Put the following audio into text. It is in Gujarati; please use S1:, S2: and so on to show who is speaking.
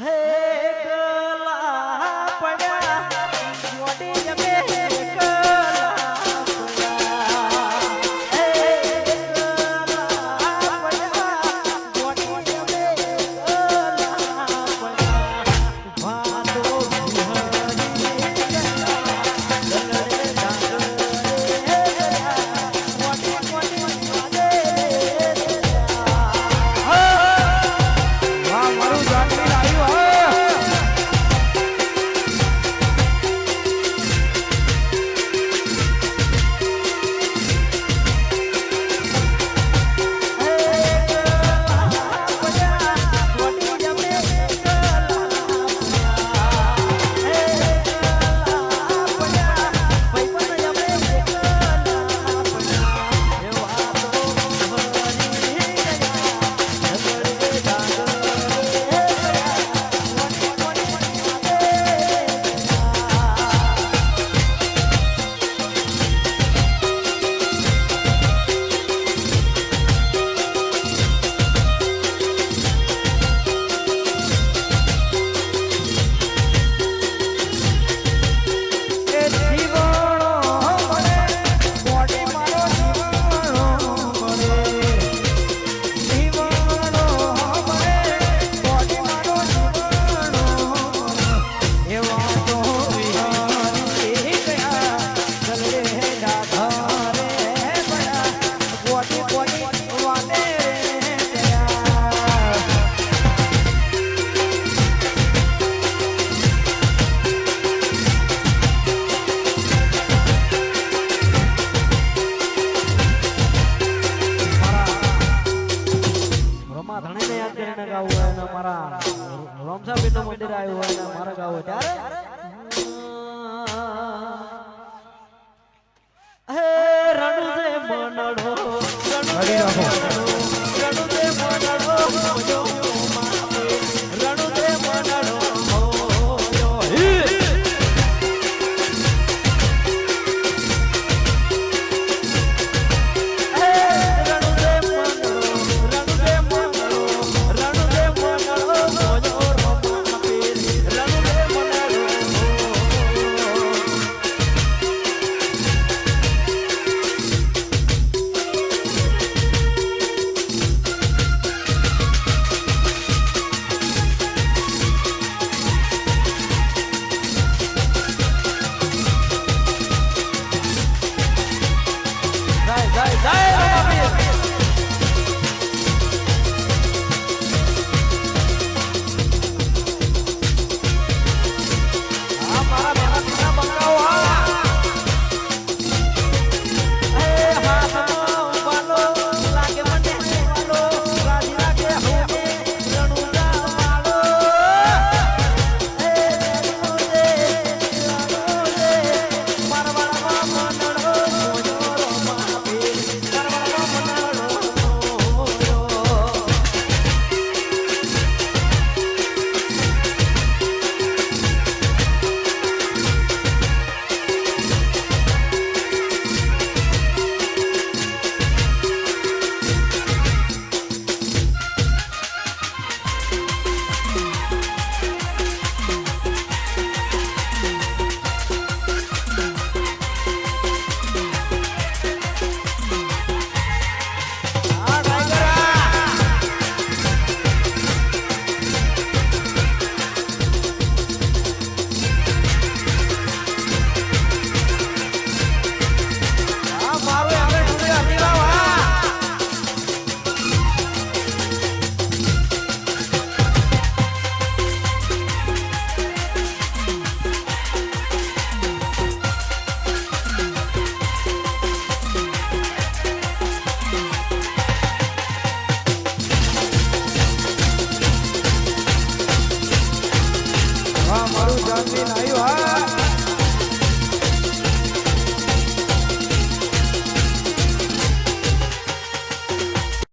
S1: Hey. મારા
S2: રોમસાબેનનું મંદિર આવ્યું હોય મારા ગાવ ત્યારે